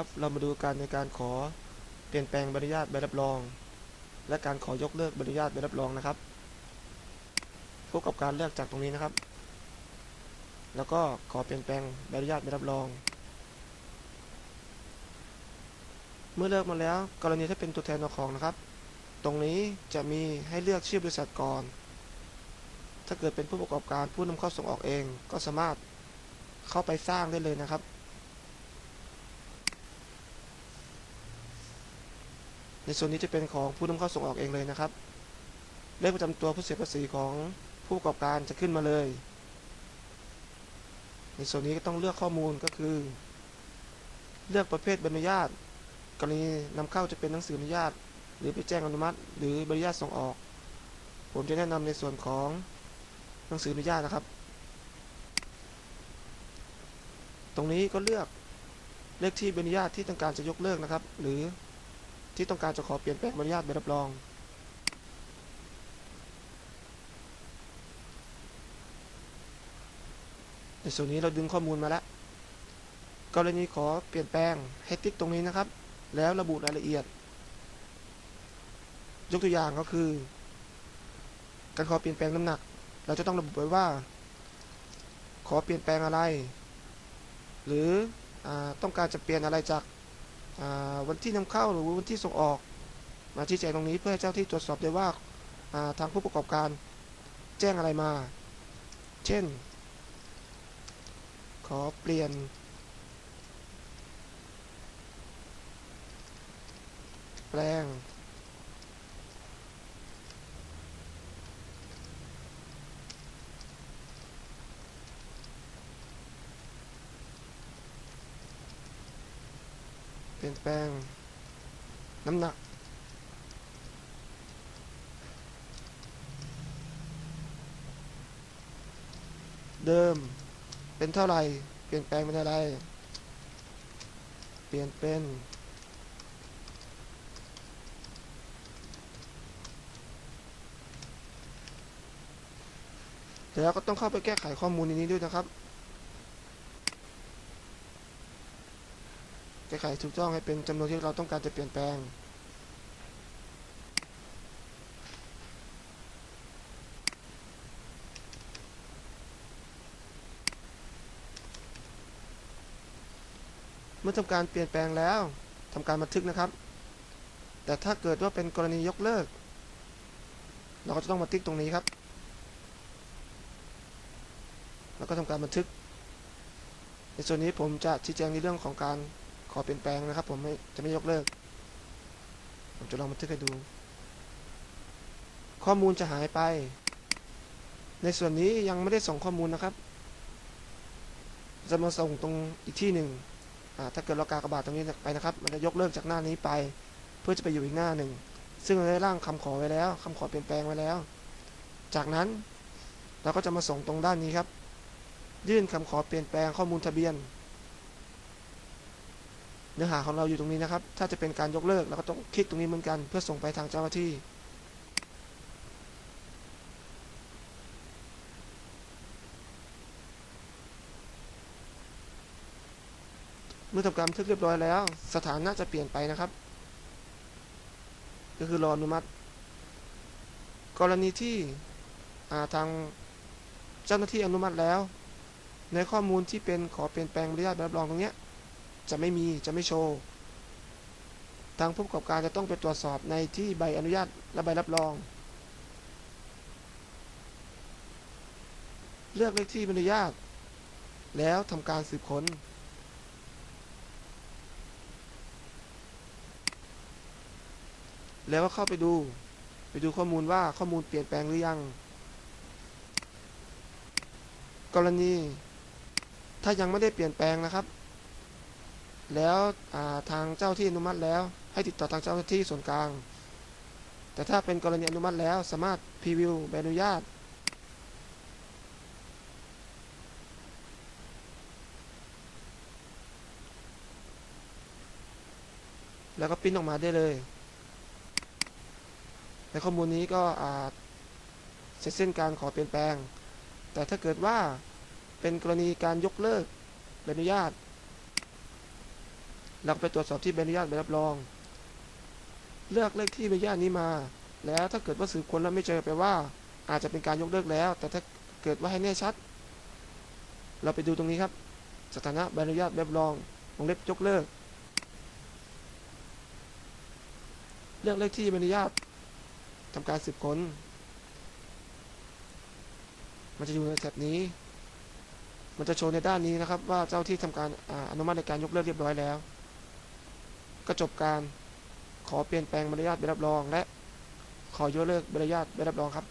ครับเรามาดูการในการขอเปลี่ยนแปลงใบอนุญาตใบรับรอง และการขอยกเลิกใบอนุญาตใบรับรองนะครับผู้กอบการเลือกจากตรงนี้นะครับ แล้วก็ขอเปลี่ยนแปลงใบอนุญาตใบรับรอง เมื่อเลือกมาแล้ว กรณีถ้าเป็นตัวแทนของนะครับ ตรงนี้จะมีให้เลือกชื่อบริษัทก่อน ถ้าเกิดเป็นผู้ประกอบการผู้นำเข้าส่งออกเองก็สามารถเข้าไปสร้างได้เลยนะครับ ในส่วนนี้จะเป็นของผู้นำเข้าส่งออกเองเลยนะครับ เลขประจำตัวผู้เสียภาษีของผู้ประกอบการจะขึ้นมาเลย ในส่วนนี้ก็ต้องเลือกข้อมูลก็คือ เลือกประเภทใบอนุญาต กรณีนำเข้าจะเป็นหนังสืออนุญาต หรือไปแจ้งอนุมัติ หรือใบอนุญาตส่งออก ผมจะแนะนำในส่วนของหนังสืออนุญาตนะครับ ตรงนี้ก็เลือกเลขที่ใบอนุญาตที่ต้องการจะยกเลิกนะครับ หรือ ที่ต้องการจะขอเปลี่ยนแปลงใบอนุญาตใบรับรอง ในส่วนนี้เราดึงข้อมูลมาแล้ว กรณีขอเปลี่ยนแปลงให้ติ๊กตรงนี้นะครับ แล้วระบุรายละเอียด ยกตัวอย่างก็คือ การขอเปลี่ยนแปลงน้ำหนัก เราจะต้องระบุไว้ว่า ขอเปลี่ยนแปลงอะไร หรืออต้องการจะเปลี่ยนอะไรจาก วันที่นำเข้าหรือวันที่ส่งออก มาชี้แจงตรงนี้เพื่อให้เจ้าที่ตรวจสอบได้ว่าทางผู้ประกอบการแจ้งอะไรมา เช่น ขอเปลี่ยน แปลง ลี่ยนแปลง น้ำหนัก เดิม เป็นเท่าไหร่ เปลี่ยนแปลงเป็นอะไร เปลี่ยนเป็นแล้วก็ต้องเข้าไปแก้ไขข้อมูลในนี้ด้วยนะครับ แก้ไขถูกต้องให้เป็นจำนวนที่เราต้องการจะเปลี่ยนแปลง เมื่อทำการเปลี่ยนแปลงแล้วทำการบันทึกนะครับ แต่ถ้าเกิดว่าเป็นกรณียกเลิก เราก็จะต้องมาติ๊กตรงนี้ครับ แล้วก็ทำการบันทึกในส่วนนี้ผมจะชี้แจงในเรื่องของการ ขอเปลี่ยนแปลงนะครับ ผมไม่จะไม่ยกเลิก ผมจะลองบันทึกให้ดู ข้อมูลจะหายไป ในส่วนนี้ยังไม่ได้ส่งข้อมูลนะครับ จะมาส่งตรงอีกที่หนึ่งถ้าเกิดเรากากระบาดตรงนี้ไปนะครับ มันจะยกเลิกจากหน้านี้ไป เพื่อจะไปอยู่อีกหน้าหนึ่ง ซึ่งเราได้ร่างคำขอไว้แล้วคำขอเปลี่ยนแปลงไว้แล้ว จากนั้นเราก็จะมาส่งตรงด้านนี้ครับ ยื่นคำขอเปลี่ยนแปลงข้อมูลทะเบียน เนื้อหาของเราอยู่ตรงนี้นะครับ ถ้าจะเป็นการยกเลิกเราก็ต้องคลิกตรงนี้เหมือนกัน เพื่อส่งไปทางเจ้าหน้าที่ เมื่อทำการบันทึกเรียบร้อยแล้ว สถานะจะเปลี่ยนไปนะครับ ก็คือรออนุมัติ กรณีที่ทางเจ้าหน้าที่อนุมัติแล้ว ในข้อมูลที่เป็นขอเปลี่ยนแปลงอนุญาตใบรับรองตรงเนี้ย จะไม่มีจะไม่โชว์ ทางผู้ประกอบการจะต้องไปตรวจสอบในที่ใบอนุญาตและใบรับรอง เลือกเลขที่อนุญาต แล้วทำการสืบค้น แล้วก็เข้าไปดู ไปดูข้อมูลว่าข้อมูลเปลี่ยนแปลงหรือยัง กรณี ถ้ายังไม่ได้เปลี่ยนแปลงนะครับ แล้วทางเจ้าที่อนุมัติแล้ว ให้ติดต่อทางเจ้าที่ส่วนกลาง แต่ถ้าเป็นกรณีอนุมัติแล้วสามารถพรีวิวใบอนุญาต แล้วก็ปิ้นออกมาได้เลยในข้อมูลนี้ก็อาจเสร็จสิ้นการขอเปลี่ยนแปลง แต่ถ้าเกิดว่าเป็นกรณีการยกเลิกใบอนุญาต เราไปตรวจสอบที่ใบอนุญาตใบรับรอง เลือกเลขที่ใบอนุญาตนี้มา แล้วถ้าเกิดว่าสืบค้นแล้วไม่เจอแปลว่า อาจจะเป็นการยกเลิกแล้ว แต่ถ้าเกิดว่าให้แน่ชัด เราไปดูตรงนี้ครับ สถานะใบอนุญาตใบรับรองวงเล็บยกเลิก เลือกเลขที่ใบอนุญาตทำการสืบค้น มันจะอยู่ในแถบนี้ มันจะโชว์ในด้านนี้นะครับ ว่าเจ้าที่ทำการออนุมัติในการยกเลิกเรียบร้อยแล้ว ก็จบการขอเปลี่ยนแปลงใบอนุญาตใบรับรอง และขอยกเลิกใบอนุญาตใบรับรองครับ